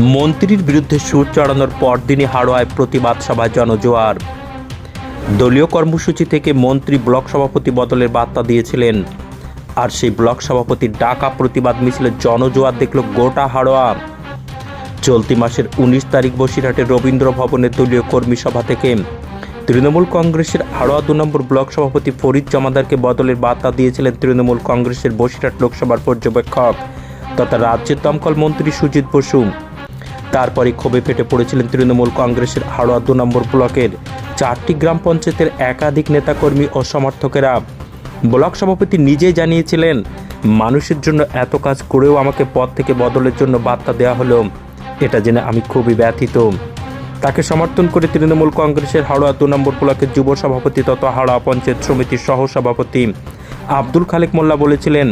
মন্ত্রীর বিরুদ্ধে সুর চড়ানোর পরদিনই হাড়োয়ায় প্রতিবাদ সভায় জনজোয়ার। দলীয় কর্মসূচি থেকে মন্ত্রী ব্লক সভাপতি বদলের বার্তা দিয়েছিলেন। আর সেই ব্লক সভাপতির ডাকা প্রতিবাদ মিছিলে জনজোয়ার দেখল গোটা হাড়োয়া চলতি মাসের উনিশ তারিখ বসিরহাটের রবীন্দ্র ভবনের দলীয় কর্মী সভা থেকে তৃণমূল কংগ্রেসের হাড়োয়া দু নম্বর ব্লক সভাপতি ফরিদ জমাদারকে বদলের বার্তা দিয়েছিলেন তৃণমূল কংগ্রেসের বসিরহাট লোকসভার পর্যবেক্ষক। তথা রাজ্যের দমকল মন্ত্রী সুজিত বসু। তারপরে ক্ষোভে ফেটে পড়েছিলেন তৃণমূল কংগ্রেসের হাড়োয়া দু নম্বর ব্লকের চারটি গ্রাম পঞ্চায়েতের একাধিক নেতাকর্মী ও সমর্থকেরা। ব্লক সভাপতি নিজেই জানিয়েছিলেন, মানুষের জন্য এত কাজ করেও আমাকে পদ থেকে বদলের জন্য বার্তা দেওয়া হলো। এটা জেনে আমি খুবই ব্যথিত। তাকে সমর্থন করে তৃণমূল কংগ্রেসের হাওড়া দু নম্বর ব্লকের যুব সভাপতি তথা হাওড়া পঞ্চায়েত সমিতির সহ সভাপতি আব্দুল খালেক মোল্লা বলেছিলেন,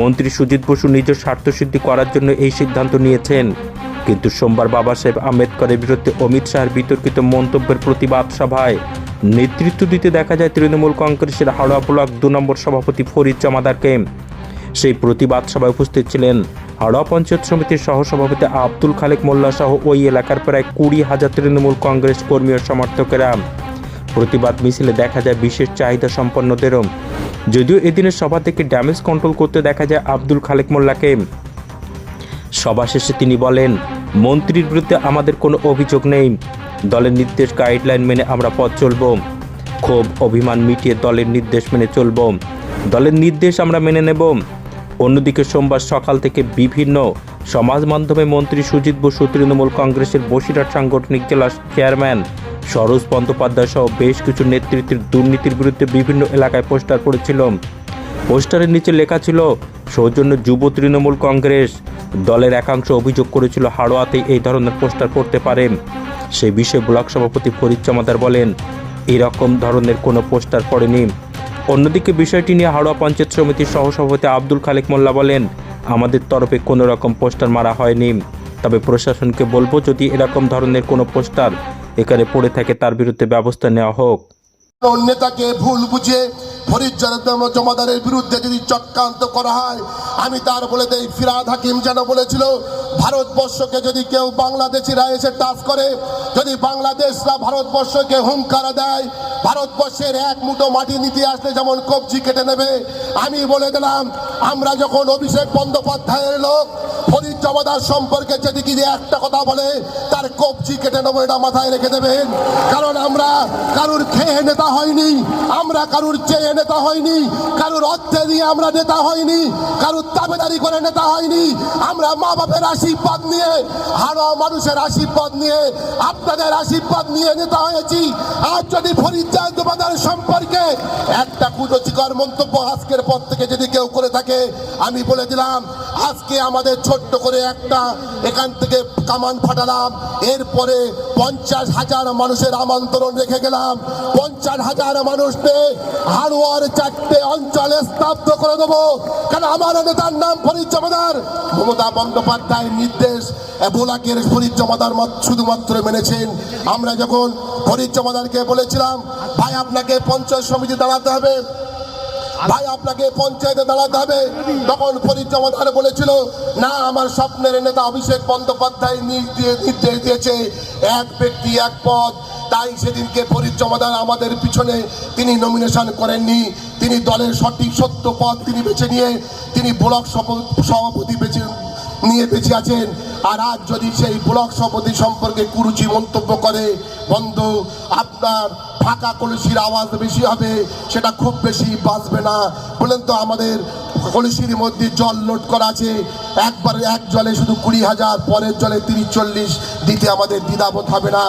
মন্ত্রী সুজিত বসু নিজের স্বার্থসিদ্ধি করার জন্য এই সিদ্ধান্ত নিয়েছেন। কিন্তু সোমবার বাবা সাহেব আম্বেদকরের বিরুদ্ধে অমিত শাহের বিতর্কিত মন্তব্যের প্রতিবাদ সভায় নেতৃত্ব দিতে দেখা যায় তৃণমূল কংগ্রেসের হাওড়া ব্লক দু নম্বর সভাপতি ফরিদ জমাদারকে। সেই প্রতিবাদ সভায় উপস্থিত ছিলেন হাওড়া পঞ্চায়েত সমিতির সহসভাপতি আব্দুল খালেক মোল্লা সহ ওই এলাকার প্রায় কুড়ি হাজার তৃণমূল কংগ্রেস কর্মী ও সমর্থকেরা। প্রতিবাদ মিছিলে দেখা যায় বিশেষ চাহিদা সম্পন্নদেরও। যদিও এদিনের সভা থেকে ড্যামেজ কন্ট্রোল করতে দেখা যায় আব্দুল খালেক মোল্লাকে। সভা শেষে তিনি বলেন, মন্ত্রীর বিরুদ্ধে আমাদের কোনো অভিযোগ নেই। দলের নির্দেশ গাইডলাইন মেনে আমরা পথ চলব। ক্ষোভ, অভিমান মিটিয়ে দলের নির্দেশ মেনে চলব। দলের নির্দেশ আমরা মেনে নেব। অন্যদিকে সোমবার সকাল থেকে বিভিন্ন সমাজ মাধ্যমে মন্ত্রী সুজিত বসু, তৃণমূল কংগ্রেসের বসিরহাট সাংগঠনিক জেলা চেয়ারম্যান সরোজ বন্দ্যোপাধ্যায় সহ বেশ কিছু নেতৃত্বের দুর্নীতির বিরুদ্ধে বিভিন্ন এলাকায় পোস্টার পড়েছিল। পোস্টারের নিচে লেখা ছিল, সৌজন্য যুব তৃণমূল কংগ্রেস। দলের একাংশ অভিযোগ করেছিল হাড়োয়াতে এই ধরনের পোস্টার পড়তে পারে। সেই বিষয়ে ব্লক সভাপতি ফরিদ জমাদার বলেন, এরকম ধরনের কোনো পোস্টার পড়েনি। অন্যদিকে বিষয়টি নিয়ে হাড়োয়া পঞ্চায়েত সমিতির সহসভাপতি আব্দুল খালেক মোল্লা বলেন, আমাদের তরফে কোনো রকম পোস্টার মারা হয়নি। তবে প্রশাসনকে বলব, যদি এরকম ধরনের কোনো পোস্টার এখানে পড়ে থাকে, তার বিরুদ্ধে ব্যবস্থা নেওয়া হোক। নেতাকে ভুল বুঝে ফরিদ জমাদারের বিরুদ্ধে যদি চক্রান্ত করা হয়, আমি তার বলে দেই, ফিরাদ হাকিম যেন বলেছিল, ভারতবর্ষকে যদি কেউ বাংলাদেশিরা এসে টাচ করে, যদি বাংলাদেশরা ভারতবর্ষকে হুঙ্কারা দেয়, ভারতবর্ষের এক মুঠো মাটি নিতে আসলে যেমন কবজি কেটে নেবে, আমি বলে দিলাম, আমরা যখন অভিষেক বন্দ্যোপাধ্যায়ের লোক ফরিদ জমাদার সম্পর্কে যদি কি একটা কথা বলে, তার কবজি কেটে নেব, এটা মাথায় রেখে দেবেন। কারণ আমরা কারুর খেয়ে নেতা হয়নি আমরা কারুর চেয়ে নেতা হয়নি কারুর অর্থে দিয়ে আমরা নেতা হয়নি কারুর দাবেদারি করে নেতা হয়নি আমরা মা বাপের আশীর্বাদ নিয়ে হাড়ো মানুষের আশীর্বাদ নিয়ে, আপনাদের আশীর্বাদ নিয়ে নেতা হয়েছি। আর যদি ফরিদ জমাদার সম্পর্কে একটা কুরুচিকর মন্তব্য আজকের পর থেকে যদি কেউ করে থাকে, আমি বলে দিলাম, আজকে আমাদের ছোট্ট করে একটা এখান থেকে কামান ফাটালাম। এরপরে পঞ্চাশ হাজার মানুষের আমন্ত্রণ রেখে গেলাম। পঞ্চাশ হাজার মানুষকে হাড়ুয়ার চারটে অঞ্চলে স্তব্ধ করে দেবো। কারণ আমার নেতার নাম ফরিদ জমাদার? মমতা বন্দ্যোপাধ্যায়ের নির্দেশ বোলাকের ফরিদ জমাদার মাত্র- শুধুমাত্র মেনেছেন। আমরা যখন ফরিদ জমাদারকে বলেছিলাম, ভাই, আপনাকে পঞ্চায়েত সমিতি দাঁড়াতে হবে। ভাই, আপনাকে পঞ্চায়েতে দাঁড়াতে হবে। তখন ফরিদ বলেছিল, না, আমার স্বপ্নের নেতা অভিষেক বন্দ্যোপাধ্যায় নির্দেশ দিয়েছে। এক ব্যক্তি, এক পদ। তাই সেদিনকে ফরিদ আমাদের পিছনে তিনি নমিনেশন করেননি। তিনি দলের সঠিক সত্য পদ তিনি বেছে নিয়ে, তিনি ব্লক সভ- সভাপতি বেছে নিয়ে বেঁচে আছেন। আর আজ যদি সেই ব্লক সভাপতি সম্পর্কে কুরুচি মন্তব্য করে, বন্ধু, আপনার ফাঁকা কলসির আওয়াজ বেশি হবে, সেটা খুব বেশি বাঁচবে না। বলেন তো আমাদের কলসির মধ্যে জল লোড করা আছে, একবার এক জলে শুধু কুড়ি হাজার, পরের জলে তিরিশ, চল্লিশ, দিতে আমাদের দ্বিধাবোধ হবে না।